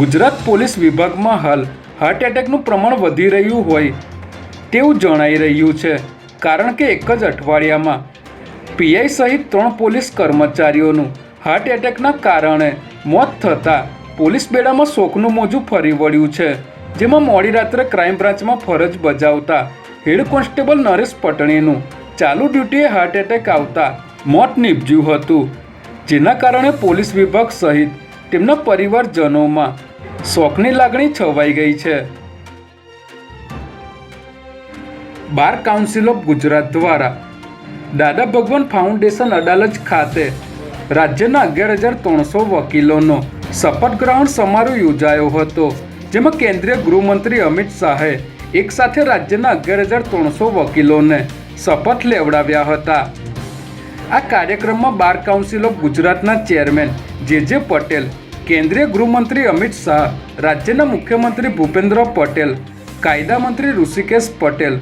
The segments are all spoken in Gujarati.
ગુજરાત પોલીસ વિભાગમાં હાલ હાર્ટ એટેકનું પ્રમાણ વધી રહ્યું હોય તેવું જણાઈ રહ્યું છે. કારણ કે એક જ અઠવાડિયામાં પીઆઈ સહિત ત્રણ પોલીસ કર્મચારીઓનું હાર્ટ એટેકના કારણે મોત થતાં પોલીસ બેડામાં શોકનું મોજું ફરી વળ્યું છે. જેમાં મોડી રાત્રે ક્રાઇમ બ્રાન્ચમાં ફરજ બજાવતા હેડ કોન્સ્ટેબલ નરેશ પટણીનું ચાલુ ડ્યુટીએ હાર્ટ એટેક આવતા મોત નીપજ્યું હતું. જેના કારણે પોલીસ વિભાગ સહિત તેમના પરિવારજનોમાં શોકની લાગણી છવાઈ ગઈ છે. બાર કાઉન્સિલ ઓફ ગુજરાત દ્વારા દાદા ભગવાન ફાઉન્ડેશન અડાલજ ખાતે રાજ્યના અગિયાર હજાર ત્રણસો વકીલોનો શપથ ગ્રહણ સમારોહ યોજાયો હતો, જેમાં કેન્દ્રીય ગૃહમંત્રી અમિત શાહે એક સાથે રાજ્યના અગિયાર હજાર ત્રણસો વકીલોને શપથ લેવડાવ્યા હતા. આ કાર્યક્રમમાં બાર કાઉન્સિલ ઓફ ગુજરાતના ચેરમેન જે જે પટેલ કેન્દ્રીય ગૃહમંત્રી અમિત શાહ, રાજ્યના મુખ્યમંત્રી ભૂપેન્દ્ર પટેલ, કાયદા મંત્રી ઋષિકેશ પટેલ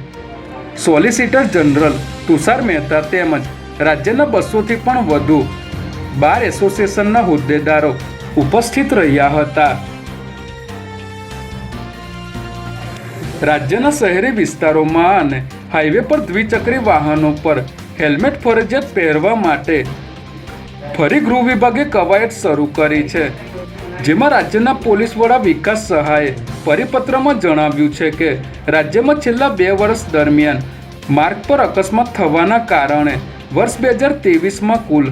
સોલિસિટર જનરલ તુષાર મહેતા તેમજ રાજ્યના બસોથી પણ વધુ બાર એસોસિએશનના હોદ્દેદારો ઉપસ્થિત રહ્યા હતા. રાજ્યના શહેરી વિસ્તારોમાં અને હાઈવે પર દ્વિચક્રી વાહનો પર હેલ્મેટ ફરજિયાત પહેરવા માટે ફરી ગૃહ વિભાગે કવાયત શરૂ કરી છે. જેમાં રાજ્યના પોલીસ વડા વિકાસ સહાયે પરિપત્રમાં જણાવ્યું છે કે રાજ્યમાં છેલ્લા બે વર્ષ દરમિયાન માર્ગ પર અકસ્માત થવાના કારણે વર્ષ બે હજાર તેવીસમાં કુલ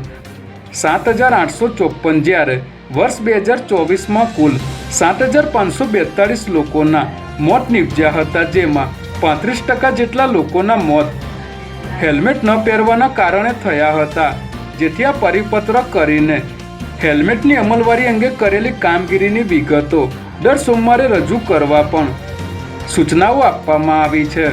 સાત હજાર આઠસો ચોપન જ્યારે વર્ષ બે હજાર ચોવીસમાં કુલ સાત હજાર પાંચસો બેતાળીસ લોકોના મોત નીપજ્યા હતા, જેમાં પાંત્રીસ ટકા જેટલા લોકોના મોત હેલ્મેટ ન પહેરવાના કારણે થયા હતા, જેથી આ પરિપત્ર કરીને હેલ્મેટની અમલવારી અંગે કરેલી કામગીરીની વિગતો દર સોમવારે રજૂ કરવા પણ સૂચનાઓ આપવામાં આવી છે.